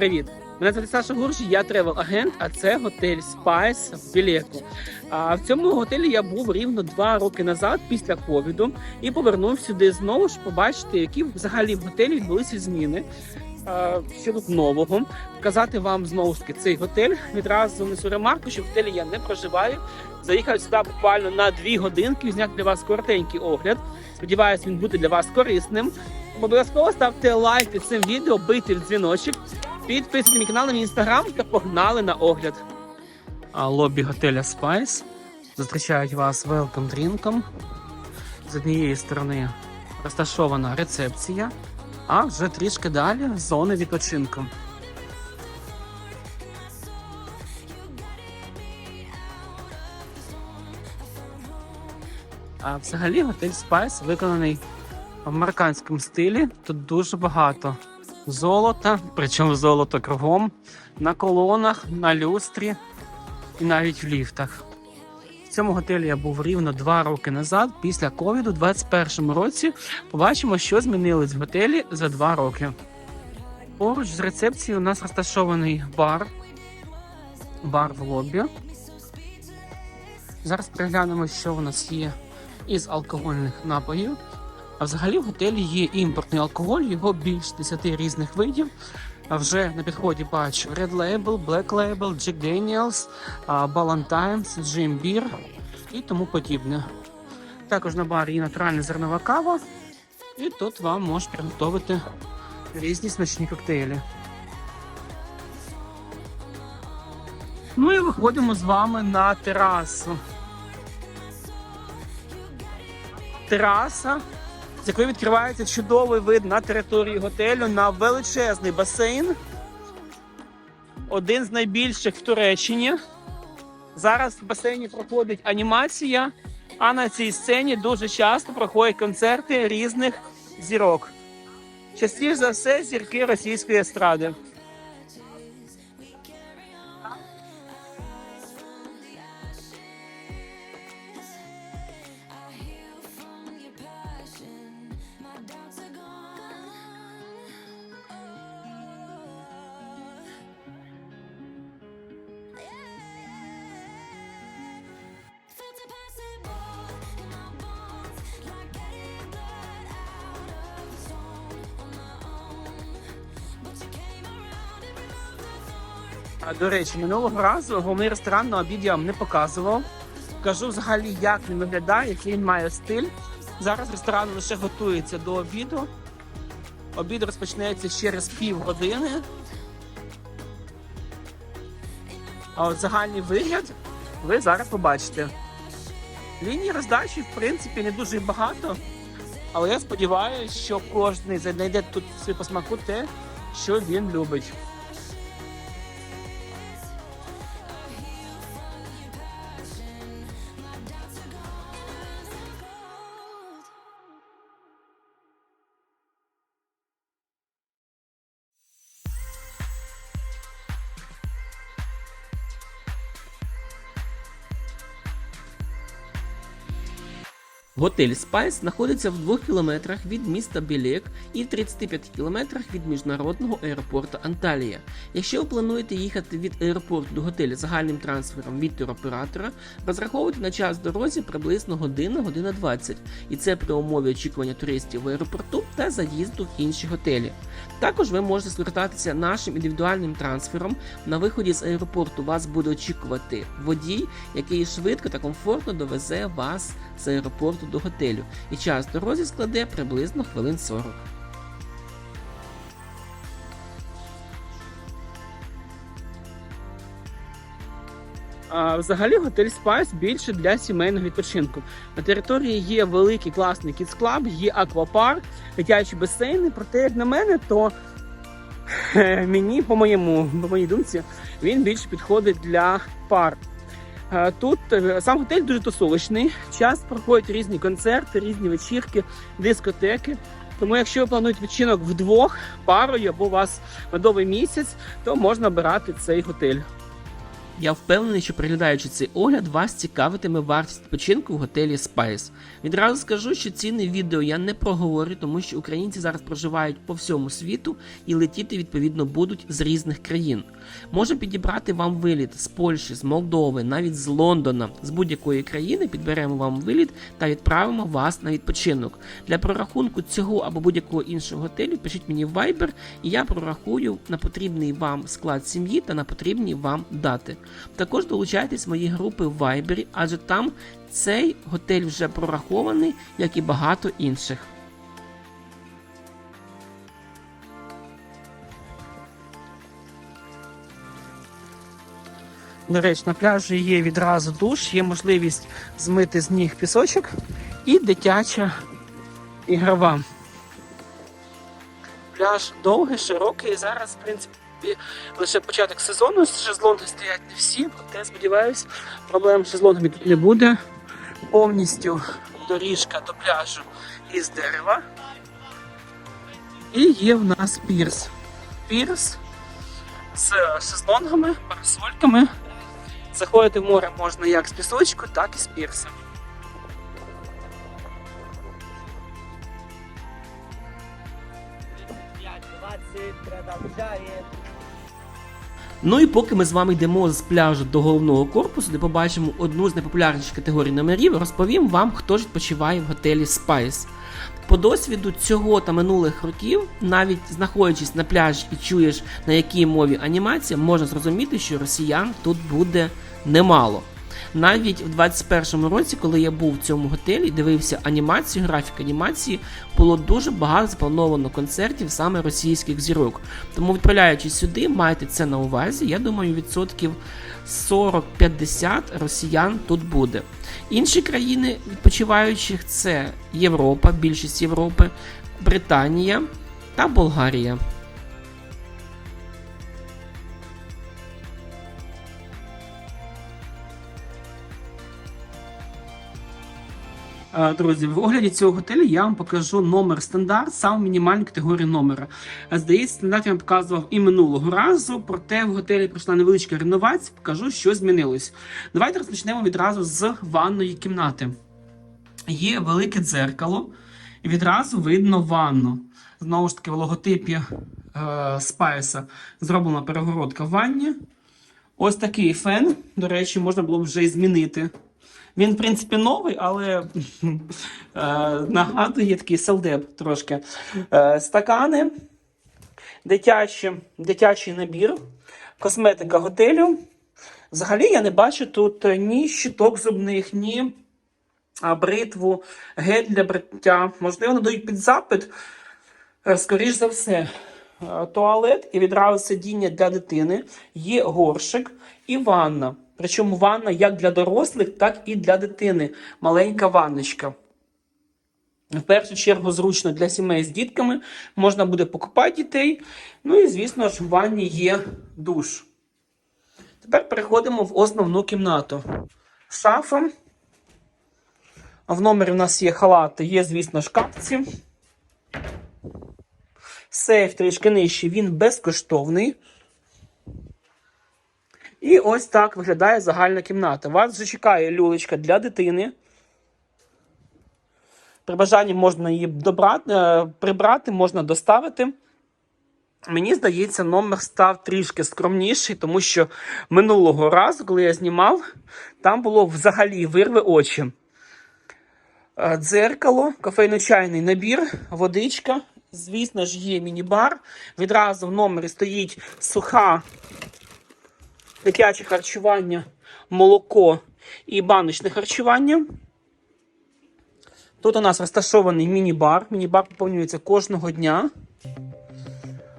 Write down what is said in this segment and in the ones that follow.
Привіт! Мене звати Саша Гуржі, я тревел-агент, а це готель Spice в Білєку. А в цьому готелі я був рівно два роки назад після ковіду і повернув сюди знову ж побачити, які взагалі в готелі відбулися зміни. Що тут нового? Показати вам знову ж таки цей готель. Відразу несу ремарку, що в готелі я не проживаю. Заїхав сюди буквально на дві годинки, зняти для вас коротенький огляд. Сподіваюсь, він буде для вас корисним. Обов'язково ставте лайк під цим відео, бийте в дзвіночок. Підписуйтесь на мій канал на мій інстаграм та погнали на огляд. Лобі готеля Spice зустрічають вас велком дрінком. З однієї сторони розташована рецепція, а вже трішки далі зони відпочинку. А взагалі готель Spice виконаний в американському стилі. Тут дуже багато золота, причому золото кругом, на колонах, на люстрі і навіть в ліфтах. В цьому готелі я був рівно два роки назад, після ковіду, у 2021 році. Побачимо, що змінилось в готелі за два роки. Поруч з рецепцією у нас розташований бар, бар в лобі. Зараз переглянемо, що у нас є із алкогольних напоїв. А взагалі в готелі є імпортний алкоголь, його більш 10 різних видів. Вже на підході бачу Red Label, Black Label, Jack Daniels, Ballantines, Jim Beer і тому подібне. Також на барі є натуральна зернова кава, і тут вам можуть приготувати різні смачні коктейлі. Ну і виходимо з вами на терасу. Тераса з якої відкривається чудовий вид на території готелю на величезний басейн. Один з найбільших в Туреччині. Зараз в басейні проходить анімація, а на цій сцені дуже часто проходять концерти різних зірок. Частіше за все, зірки російської естради. До речі, минулого разу головний ресторан на обід я вам не показував. Кажу взагалі, як він виглядає, який він має стиль. Зараз ресторан лише готується до обіду. Обід розпочнеться через півгодини. А от загальний вигляд ви зараз побачите. Лінії роздачі, в принципі, не дуже багато, але я сподіваюся, що кожен знайде тут собі по смаку те, що він любить. Готель Спайс знаходиться в 2 кілометрах від міста Білек і в 35 кілометрах від міжнародного аеропорту Анталія. Якщо ви плануєте їхати від аеропорту до готелю загальним трансфером від туроператора, розраховуйте на час дорозі приблизно година, година 20, і це при умові очікування туристів в аеропорту та заїзду в інші готелі. Також ви можете скористатися нашим індивідуальним трансфером. На виході з аеропорту вас буде очікувати водій, який швидко та комфортно довезе вас з аеропорту до готелю, і час дорозі складе приблизно хвилин 40. А, взагалі готель Spice більше для сімейного відпочинку. На території є великий класний кідс клаб, є аквапарк, дитячі басейни. Проте, як на мене, то мені, по моєму, по моїй думці, він більше підходить для пар. Е, Тут е, сам готель дуже тусовочний. Час проходять різні концерти, різні вечірки, дискотеки. Тому, якщо ви плануєте відчинок вдвох парою або у вас медовий місяць, то можна обирати цей готель. Я впевнений, що переглядаючи цей огляд, вас цікавитиме вартість відпочинку в готелі Spice. Відразу скажу, що ціни відео я не проговорю, тому що українці зараз проживають по всьому світу і летіти відповідно будуть з різних країн. Можу підібрати вам виліт з Польщі, з Молдови, навіть з Лондона, з будь-якої країни підберемо вам виліт та відправимо вас на відпочинок. Для прорахунку цього або будь-якого іншого готелю пишіть мені в Viber, і я прорахую на потрібний вам склад сім'ї та на потрібні вам дати. Також долучайтесь в мої групи в Viber, адже там цей готель вже прорахований, як і багато інших. До речі, на пляжі є відразу душ, є можливість змити з ніг пісочок і дитяча ігрова. Пляж довгий, широкий. Зараз, в принципі, лише початок сезону. Шезлонги стоять не всі, проте сподіваюсь, проблем з шезлонгами тут не буде. Повністю доріжка до пляжу із дерева. І є в нас пірс. Пірс з шезлонгами, парасольками. Заходити в море можна як з пісочку, так і з пірса. Ну і поки ми з вами йдемо з пляжу до головного корпусу, де побачимо одну з найпопулярніших категорій номерів, розповім вам, хто ж відпочиває в готелі Spice. По досвіду цього та минулих років, навіть знаходячись на пляжі і чуєш на якій мові анімація, можна зрозуміти, що росіян тут буде немало. Навіть в 21-му році, коли я був в цьому готелі, дивився анімацію, графік анімації, було дуже багато заплановано концертів саме російських зірок. Тому, відправляючись сюди, майте це на увазі. Я думаю, відсотків 40-50 росіян тут буде. Інші країни відпочиваючих це Європа, більшість Європи, Британія та Болгарія. Друзі, в огляді цього готелю я вам покажу номер стандарт, саме мінімальну категорію номера. Е, Здається, стандарт я вам показував і минулого разу, проте в готелі пройшла невеличка реновація, покажу, що змінилось. Давайте розпочнемо відразу з ванної кімнати. Є велике дзеркало, і відразу видно ванну. Знову ж таки, в логотипі е, зроблена перегородка в ванні. Ось такий фен, до речі, можна було б вже і змінити. Він, в принципі, новий, але е, нагадує такий селдеп трошки. Е, стакани, дитячі, дитячий набір, косметика готелю. Взагалі я не бачу тут ні щиток зубних, ні бритву, гель для бриття. Можливо, надають під запит. Е, Скоріш за все, туалет і відразу сидіння для дитини, є горшик і ванна. Причому ванна як для дорослих, так і для дитини. Маленька ванночка. В першу чергу зручно для сімей з дітками. Можна буде покупати дітей. Ну і, звісно ж, в ванні є душ. Тепер переходимо в основну кімнату. Шафа. В номері у нас є халати, є, звісно, шкафці. Сейф трішки нижчий, він безкоштовний. І ось так виглядає загальна кімната. Вас вже чекає люлечка для дитини. При бажанні можна її добрати, е, прибрати, можна доставити. Мені здається, номер став трішки скромніший, тому що минулого разу, коли я знімав, там було взагалі вирви очі. Е, Дзеркало, кофейно-чайний набір, водичка. Звісно ж, є міні-бар. Відразу в номері стоїть суха дитяче харчування, молоко і баночне харчування. Тут у нас розташований міні-бар. Міні-бар поповнюється кожного дня.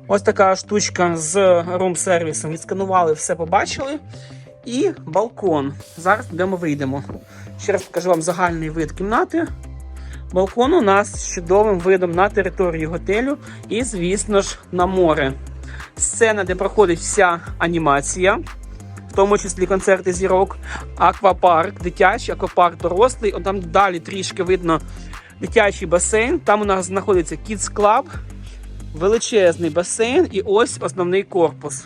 Ось така штучка з рум-сервісом. Відсканували, все побачили. І балкон. Зараз підемо вийдемо. Ще раз покажу вам загальний вид кімнати. Балкон у нас з чудовим видом на територію готелю і, звісно ж, на море. Сцена, де проходить вся анімація, в тому числі концерти зірок, аквапарк, дитячий, аквапарк дорослий. От там далі трішки видно дитячий басейн. Там у нас знаходиться Kids Club, величезний басейн і ось основний корпус.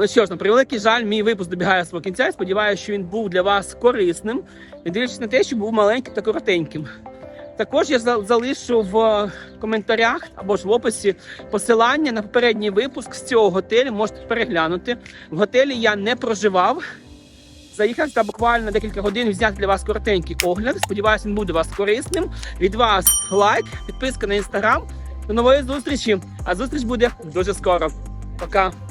Ну що ж, на превеликий жаль, мій випуск добігає свого кінця. Сподіваюся, що він був для вас корисним, не дивлячись на те, що був маленьким та коротеньким. Також я залишу в коментарях або ж в описі посилання на попередній випуск з цього готелю. Можете переглянути. В готелі я не проживав. Заїхав та буквально декілька годин взяти для вас коротенький огляд. Сподіваюся, він буде вас корисним. Від вас лайк, підписка на інстаграм. До нової зустрічі. А зустріч буде дуже скоро. Пока.